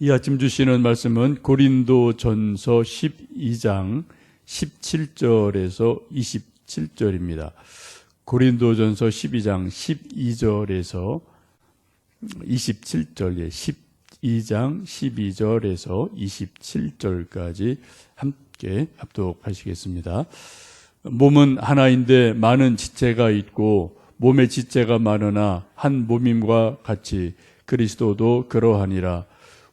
이 아침 주시는 말씀은 고린도 전서 12장 17절에서 27절입니다. 고린도 전서 12장 12절에서 27절, 예, 12장 12절에서 27절까지 함께 합독하시겠습니다. 몸은 하나인데 많은 지체가 있고 몸의 지체가 많으나 한 몸임과 같이 그리스도도 그러하니라.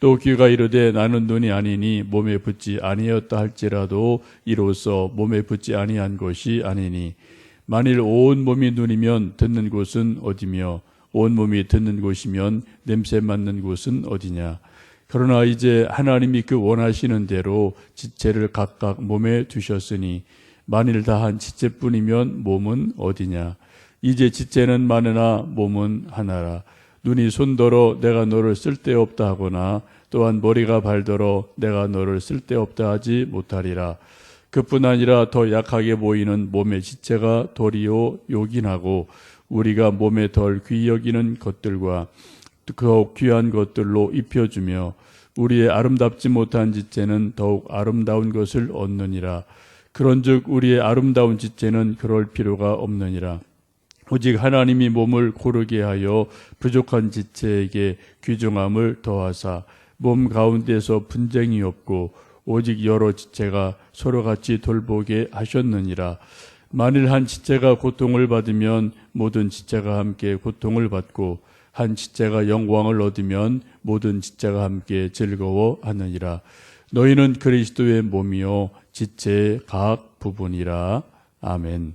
또 귀가 이르되 나는 눈이 아니니 몸에 붙지 아니었다 할지라도 이로써 몸에 붙지 아니한 것이 아니니 만일 온 몸이 눈이면 듣는 곳은 어디며 온 몸이 듣는 곳이면 냄새 맡는 곳은 어디냐? 그러나 이제 하나님이 그 원하시는 대로 지체를 각각 몸에 두셨으니 만일 다한 지체뿐이면 몸은 어디냐? 이제 지체는 많으나 몸은 하나라 눈이 손더러 내가 너를 쓸데없다 하거나 또한 머리가 발더러 내가 너를 쓸데없다 하지 못하리라. 그뿐 아니라 더 약하게 보이는 몸의 지체가 도리요 요긴하고 우리가 몸에 덜 귀 여기는 것들과 더욱 귀한 것들로 입혀주며 우리의 아름답지 못한 지체는 더욱 아름다운 것을 얻느니라. 그런즉 우리의 아름다운 지체는 그럴 필요가 없느니라. 오직 하나님이 몸을 고르게 하여 부족한 지체에게 귀중함을 더하사 몸 가운데서 분쟁이 없고 오직 여러 지체가 서로 같이 돌보게 하셨느니라. 만일 한 지체가 고통을 받으면 모든 지체가 함께 고통을 받고 한 지체가 영광을 얻으면 모든 지체가 함께 즐거워하느니라. 너희는 그리스도의 몸이요 지체의 각 부분이라. 아멘.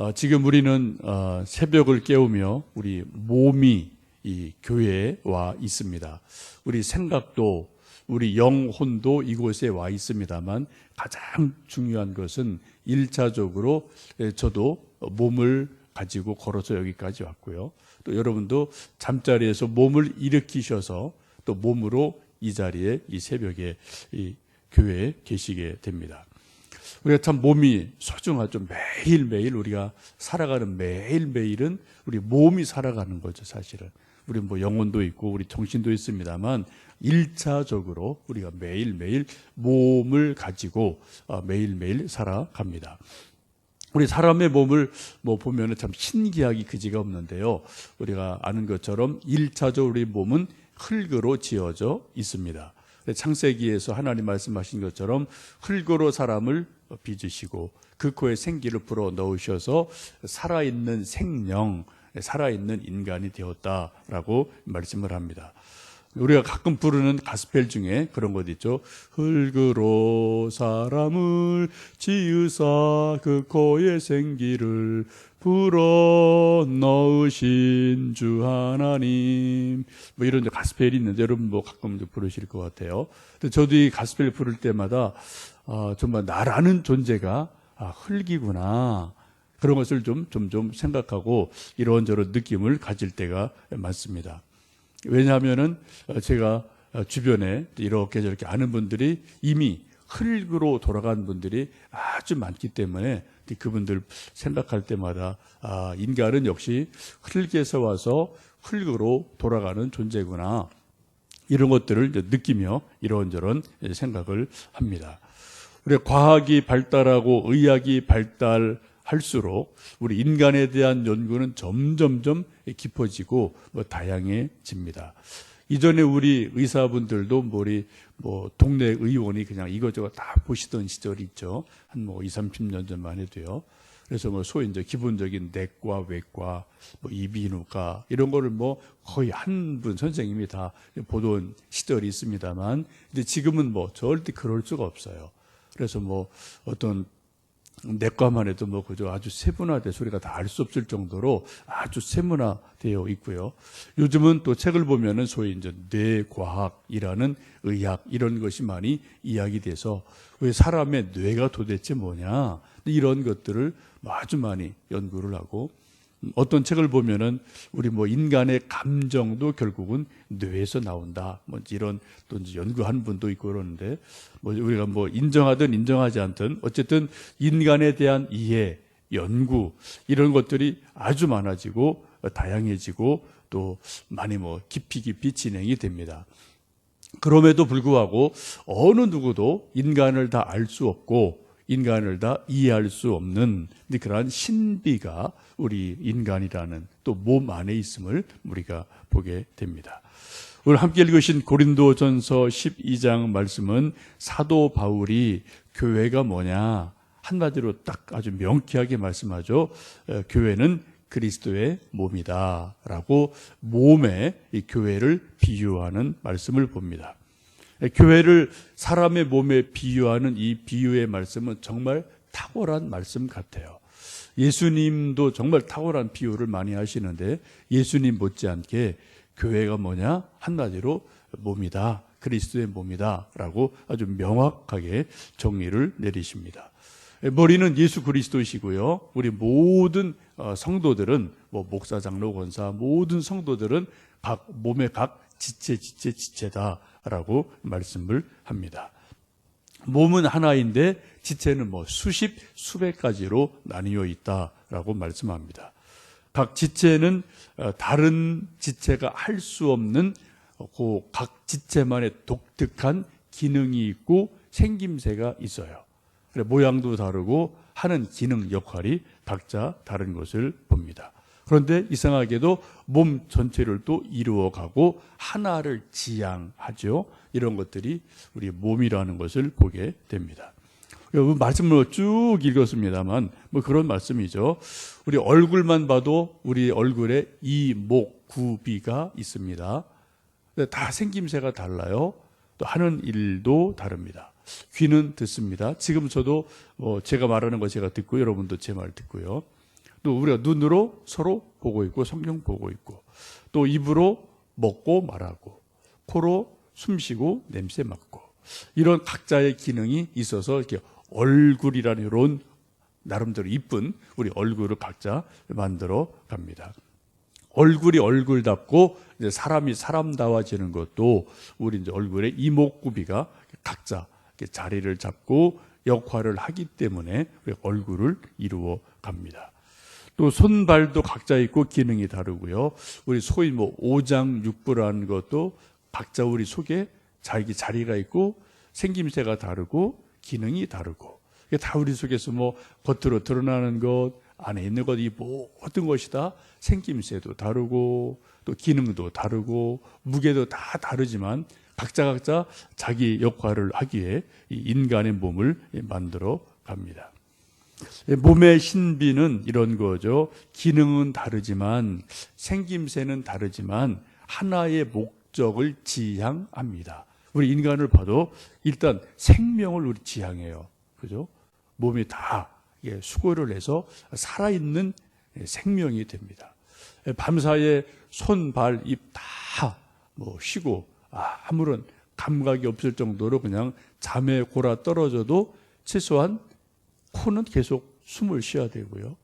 어, 지금 우리는 어, 새벽을 깨우며 우리 몸이 이 교회에 와 있습니다. 우리 생각도 우리 영혼도 이곳에 와 있습니다만 가장 중요한 것은 일차적으로 저도 몸을 가지고 걸어서 여기까지 왔고요. 또 여러분도 잠자리에서 몸을 일으키셔서 또 몸으로 이 자리에 이 새벽에 이 교회에 계시게 됩니다. 우리가 참 몸이 소중하죠. 매일매일 우리가 살아가는 매일매일은 우리 몸이 살아가는 거죠, 사실은. 우리 뭐 영혼도 있고 우리 정신도 있습니다만 일차적으로 우리가 매일매일 몸을 가지고 어, 매일매일 살아갑니다. 우리 사람의 몸을 뭐 보면은 참 신기하기 그지가 없는데요. 우리가 아는 것처럼 일차적으로 우리 몸은 흙으로 지어져 있습니다. 창세기에서 하나님 말씀하신 것처럼 흙으로 사람을 빚으시고 그 코에 생기를 불어 넣으셔서 살아있는 생명, 살아있는 인간이 되었다라고 말씀을 합니다. 우리가 가끔 부르는 가스펠 중에 그런 것 있죠. 흙으로 사람을 지으사 그 코에 생기를 불어 넣으신 주 하나님. 뭐 이런 가스펠이 있는데 여러분 뭐 가끔 부르실 것 같아요. 근데 저도 이 가스펠 부를 때마다 아, 정말 나라는 존재가 아, 흙이구나. 그런 것을 좀, 좀, 좀 생각하고 이런저런 느낌을 가질 때가 많습니다. 왜냐하면은 제가 주변에 이렇게 저렇게 아는 분들이 이미 흙으로 돌아간 분들이 아주 많기 때문에 그분들 생각할 때마다 아, 인간은 역시 흙에서 와서 흙으로 돌아가는 존재구나. 이런 것들을 느끼며 이런저런 생각을 합니다. 우리 과학이 발달하고 의학이 발달할수록 우리 인간에 대한 연구는 점점점 깊어지고 뭐 다양해집니다. 이전에 우리 의사분들도 뭐 우리 뭐 동네 의원이 그냥 이것저것 다 보시던 시절이 있죠. 한 뭐 2, 30년 전만 해도요. 그래서 뭐 소위 이제 기본적인 내과, 외과, 뭐 이비인후과 이런 거를 뭐 거의 한 분 선생님이 다 보던 시절이 있습니다만, 근데 지금은 뭐 절대 그럴 수가 없어요. 그래서 뭐 어떤 내과만 해도 뭐 그저 아주 세분화돼 소리가 다 알 수 없을 정도로 아주 세분화되어 있고요. 요즘은 또 책을 보면은 소위 이제 뇌과학이라는 의학 이런 것이 많이 이야기돼서 왜 사람의 뇌가 도대체 뭐냐 이런 것들을 아주 많이 연구를 하고 어떤 책을 보면은 우리 뭐 인간의 감정도 결국은 뇌에서 나온다. 뭐 이런 또 연구한 분도 있고 그러는데 뭐 우리가 뭐 인정하든 인정하지 않든 어쨌든 인간에 대한 이해, 연구 이런 것들이 아주 많아지고 다양해지고 또 많이 뭐 깊이 깊이 진행이 됩니다. 그럼에도 불구하고 어느 누구도 인간을 다 알 수 없고 인간을 다 이해할 수 없는 그러한 신비가 우리 인간이라는 또 몸 안에 있음을 우리가 보게 됩니다. 오늘 함께 읽으신 고린도전서 12장 말씀은 사도 바울이 교회가 뭐냐 한마디로 딱 아주 명쾌하게 말씀하죠. 어, 교회는 그리스도의 몸이다라고 몸에 이 교회를 비유하는 말씀을 봅니다. 교회를 사람의 몸에 비유하는 이 비유의 말씀은 정말 탁월한 말씀 같아요. 예수님도 정말 탁월한 비유를 많이 하시는데 예수님 못지않게 교회가 뭐냐? 한마디로 몸이다. 그리스도의 몸이다 라고 아주 명확하게 정의를 내리십니다. 머리는 예수 그리스도이시고요. 우리 모든 어, 성도들은 뭐 목사, 장로, 권사 모든 성도들은 각 몸의 각 지체, 지체, 지체다 라고 말씀을 합니다. 몸은 하나인데 지체는 뭐 수십, 수백 가지로 나뉘어 있다라고 말씀합니다. 각 지체는 어, 다른 지체가 할 수 없는 그 각 지체만의 독특한 기능이 있고 생김새가 있어요. 모양도 다르고 하는 기능 역할이 각자 다른 것을 봅니다. 그런데 이상하게도 몸 전체를 또 이루어가고 하나를 지향하죠. 이런 것들이 우리 몸이라는 것을 보게 됩니다. 말씀을 쭉 읽었습니다만 뭐 그런 말씀이죠. 우리 얼굴만 봐도 우리 얼굴에 이 목 구비가 있습니다. 다 생김새가 달라요. 또 하는 일도 다릅니다. 귀는 듣습니다. 지금 저도 뭐 제가 말하는 거 제가 듣고 여러분도 제 말 듣고요. 또 우리가 눈으로 서로 보고 있고 성경 보고 있고 또 입으로 먹고 말하고 코로 숨 쉬고 냄새 맡고 이런 각자의 기능이 있어서 이렇게 얼굴이라는 이런 나름대로 이쁜 우리 얼굴을 각자 만들어 갑니다. 얼굴이 얼굴답고 이제 사람이 사람다워지는 것도 우리 이제 얼굴의 이목구비가 각자 자리를 잡고 역할을 하기 때문에 얼굴을 이루어 갑니다. 또 손발도 각자 있고 기능이 다르고요. 우리 소위 뭐 오장육부라는 것도 각자 우리 속에 자기 자리가 있고 생김새가 다르고 기능이 다르고 이게 다 우리 속에서 뭐 겉으로 드러나는 것 안에 있는 것 이 모든 것이 다 생김새도 다르고 또 기능도 다르고 무게도 다 다르지만 각자 각자 자기 역할을 하기에 인간의 몸을 만들어 갑니다. 몸의 신비는 이런 거죠. 기능은 다르지만 생김새는 다르지만 하나의 목적을 지향합니다. 우리 인간을 봐도 일단 생명을 우리 지향해요. 그죠? 몸이 다 수고를 해서 살아있는 생명이 됩니다. 밤사이에 손, 발, 입 다 뭐 쉬고 아무런 감각이 없을 정도로 그냥 잠에 골아 떨어져도 최소한 코는 계속 숨을 쉬어야 되고요.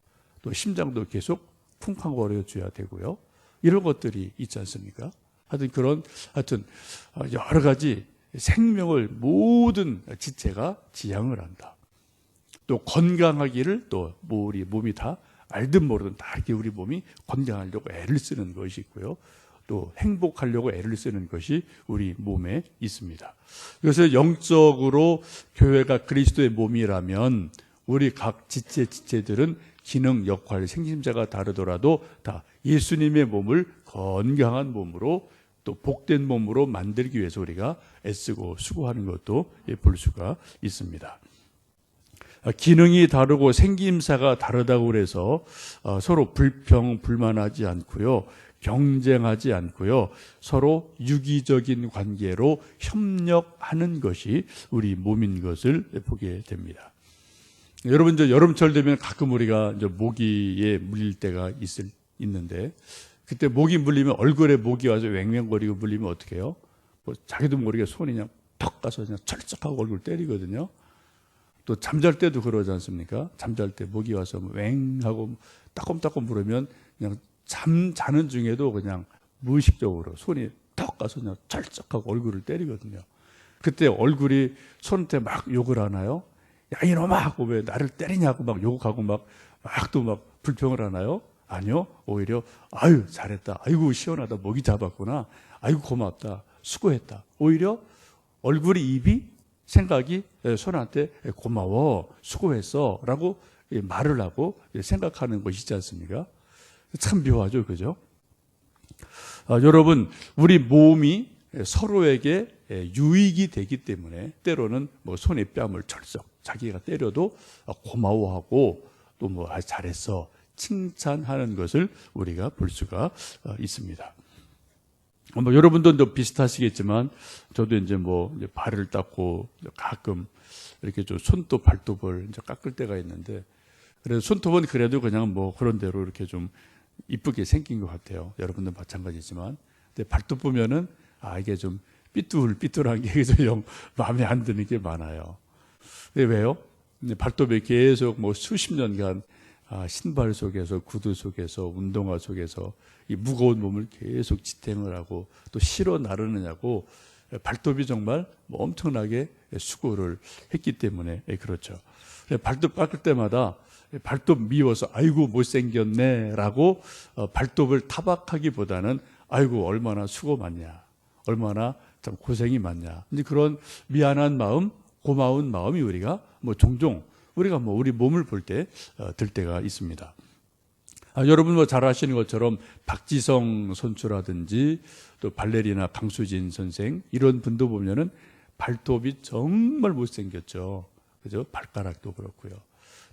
또 심장도 계속 쿵쾅거려 줘야 되고요. 이런 것들이 있지 않습니까? 하여튼 그런 하여튼 여러 가지 생명을 모든 지체가 지향을 한다. 또 건강하기를 또 우리 몸이 다 알든 모르든 다 이렇게 우리 몸이 건강하려고 애를 쓰는 것이 있고요. 또 행복하려고 애를 쓰는 것이 우리 몸에 있습니다. 그래서 영적으로 교회가 그리스도의 몸이라면 우리 각 지체 지체들은 기능 역할 생김새가 다르더라도 다 예수님의 몸을 건강한 몸으로 또 복된 몸으로 만들기 위해서 우리가 애쓰고 수고하는 것도 볼 수가 있습니다. 아, 기능이 다르고 생김새가 다르다고 그래서 어, 서로 불평 불만하지 않고요. 경쟁하지 않고요. 서로 유기적인 관계로 협력하는 것이 우리 몸인 것을 보게 됩니다. 여러분 이제 여름철 되면 가끔 우리가 이제 모기에 물릴 때가 있을 있는데 그때 모기 물리면 얼굴에 모기 와서 왱왱거리고 물리면 어떻게 해요? 뭐 자기도 모르게 손이 그냥 턱 가서 그냥 철쩍하고 얼굴 때리거든요. 또 잠잘 때도 그러지 않습니까? 잠잘 때 모기 와서 뭐왱 하고 따끔따끔 부르면 그냥 잠 자는 중에도 그냥 무의식적으로 손이 턱 가서 그냥 철쩍하고 얼굴을 때리거든요. 그때 얼굴이 손한테 막 욕을 하나요? 야 이놈아 하고 왜 나를 때리냐고 막 욕하고 막 막 또 막 불평을 하나요? 아니요. 오히려 아유 잘했다. 아이고 시원하다. 목이 잡았구나. 아이고 고맙다. 수고했다. 오히려 얼굴이 입이 생각이 손한테 고마워 수고했어 라고 말을 하고 생각하는 것이지 않습니까? 참 묘하죠. 그죠? 아, 여러분 우리 몸이 서로에게 유익이 되기 때문에 때로는 뭐 손에 뺨을 철썩 자기가 때려도 고마워하고 또 뭐 잘했어 칭찬하는 것을 우리가 볼 수가 어, 있습니다. 뭐 여러분도 또 비슷하시겠지만 저도 이제 뭐 이제 발을 닦고 가끔 이렇게 좀 손톱 발톱을 이제 깎을 때가 있는데 그래서 손톱은 그래도 그냥 뭐 그런 대로 이렇게 좀 이쁘게 생긴 것 같아요. 여러분도 마찬가지지만 근데 발톱 보면은 아 이게 좀 삐뚤삐뚤한 게좀 마음에 안 드는 게 많아요. 왜요? 발톱에 계속 뭐 수십 년간 아, 신발 속에서 구두 속에서 운동화 속에서 이 무거운 몸을 계속 지탱을 하고 또 실어 나르느냐고 발톱이 정말 뭐 엄청나게 수고를 했기 때문에 그렇죠. 발톱 깎을 때마다 발톱 미워서 아이고 못생겼네라고 어, 발톱을 타박하기보다는 아이고 얼마나 수고 많냐, 얼마나 참 고생이 많냐. 근데 그런 미안한 마음, 고마운 마음이 우리가 뭐 종종 우리가 뭐 우리 몸을 볼 때들 어, 때가 있습니다. 아, 여러분 뭐 잘 아시는 것처럼 박지성 선수라든지 또 발레리나 강수진 선생 이런 분도 보면은 발톱이 정말 못생겼죠. 그죠? 발가락도 그렇고요.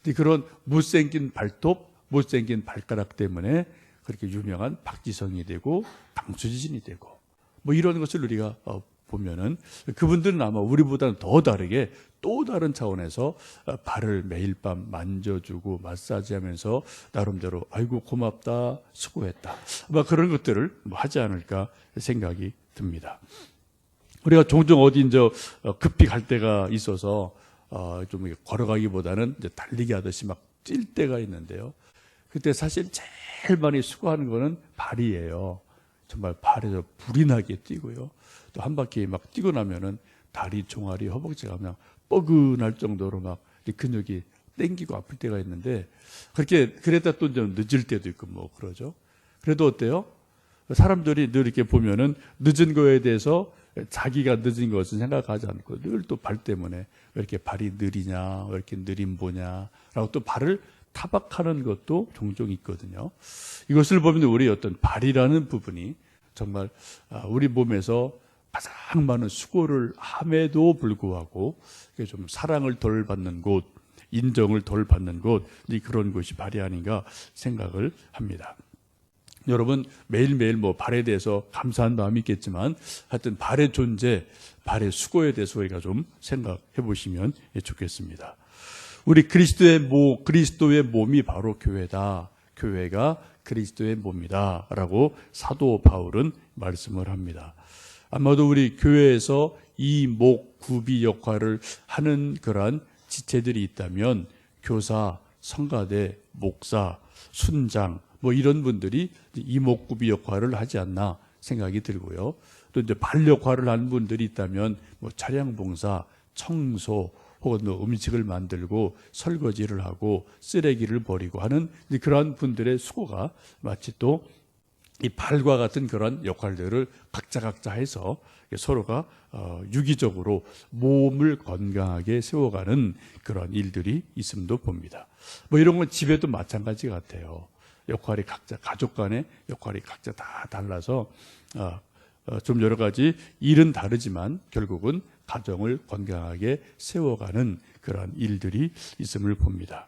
근데 그런 못생긴 발톱, 못생긴 발가락 때문에 그렇게 유명한 박지성이 되고 강수진이 되고 뭐 이런 것을 우리가 어, 보면은 그분들은 아마 우리보다는 더 다르게 또 다른 차원에서 어, 발을 매일 밤 만져주고 마사지하면서 나름대로 아이고 고맙다 수고했다 뭐 그런 것들을 뭐 하지 않을까 생각이 듭니다. 우리가 종종 어디 이제 어, 급히 갈 때가 있어서 어, 좀 걸어가기보다는 달리기 하듯이 막 뛸 때가 있는데요. 그때 사실 제일 많이 수고하는 거는 발이에요. 정말 발에서 불이 나게 뛰고요. 또 한 바퀴 막 뛰고 나면은 다리, 종아리, 허벅지가 그냥 뻐근할 정도로 막 근육이 땡기고 아플 때가 있는데 그렇게 그랬다 또 좀 늦을 때도 있고 뭐 그러죠. 그래도 어때요? 사람들이 늘 이렇게 보면은 늦은 거에 대해서 자기가 늦은 것은 생각하지 않고 늘 또 발 때문에 왜 이렇게 발이 느리냐, 왜 이렇게 느림 보냐라고 또 발을 타박하는 것도 종종 있거든요. 이것을 보면 우리 어떤 발이라는 부분이 정말 아, 우리 몸에서 가장 많은 수고를 함에도 불구하고 좀 사랑을 덜 받는 곳, 인정을 덜 받는 곳, 그런 곳이 발이 아닌가 생각을 합니다. 여러분 매일매일 뭐 발에 대해서 감사한 마음이 있겠지만 하여튼 발의 존재, 발의 수고에 대해서 우리가 좀 생각해 보시면 좋겠습니다. 우리 그리스도의 모, 그리스도의 몸이 바로 교회다. 교회가 그리스도의 몸이다. 라고 사도 바울은 말씀을 합니다. 아마도 우리 교회에서 이 목, 구비 역할을 하는 그러한 지체들이 있다면 교사, 성가대, 목사, 순장, 뭐 이런 분들이 이목구비 역할을 하지 않나 생각이 들고요. 또 이제 발 역할을 하는 분들이 있다면 뭐 차량 봉사, 청소, 혹은 뭐 음식을 만들고 설거지를 하고 쓰레기를 버리고 하는 그러한 분들의 수고가 마치 또 이 발과 같은 그런 역할들을 각자 각자 해서 서로가 어, 유기적으로 몸을 건강하게 세워가는 그런 일들이 있음도 봅니다. 뭐 이런 건 집에도 마찬가지 같아요. 역할이 각자 가족 간의 역할이 각자 다 달라서 어, 어, 좀 여러 가지 일은 다르지만 결국은 가정을 건강하게 세워가는 그러한 일들이 있음을 봅니다.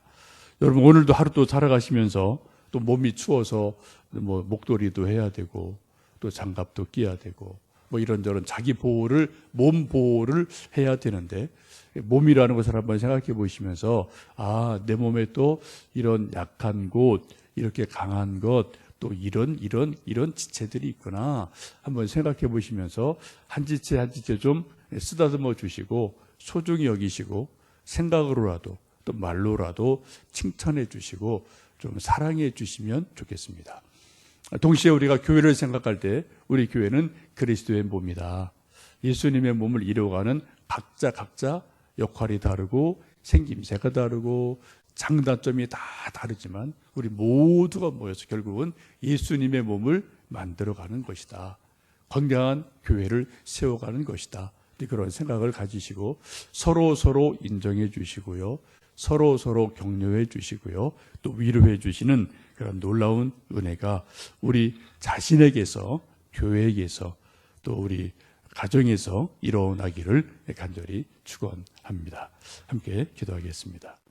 여러분 오늘도 하루 또 살아가시면서 또 몸이 추워서 뭐 목도리도 해야 되고 또 장갑도 끼야 되고 뭐 이런저런 자기 보호를 몸 보호를 해야 되는데 몸이라는 것을 한번 생각해 보시면서 아, 내 몸에 또 이런 약한 곳, 이렇게 강한 것, 또 이런 이런 이런 지체들이 있구나. 한번 생각해 보시면서 한 지체 한 지체 좀 쓰다듬어 주시고 소중히 여기시고 생각으로라도 또 말로라도 칭찬해 주시고 좀 사랑해 주시면 좋겠습니다. 동시에 우리가 교회를 생각할 때 우리 교회는 그리스도의 몸이다. 예수님의 몸을 이루어가는 각자 각자 역할이 다르고 생김새가 다르고 장단점이 다 다르지만 우리 모두가 모여서 결국은 예수님의 몸을 만들어가는 것이다. 건강한 교회를 세워가는 것이다. 그런 생각을 가지시고 서로 서로 인정해 주시고요. 서로 서로 격려해 주시고요. 또 위로해 주시는 그런 놀라운 은혜가 우리 자신에게서 교회에게서 또 우리 가정에서 일어나기를 간절히 축원합니다. 함께 기도하겠습니다.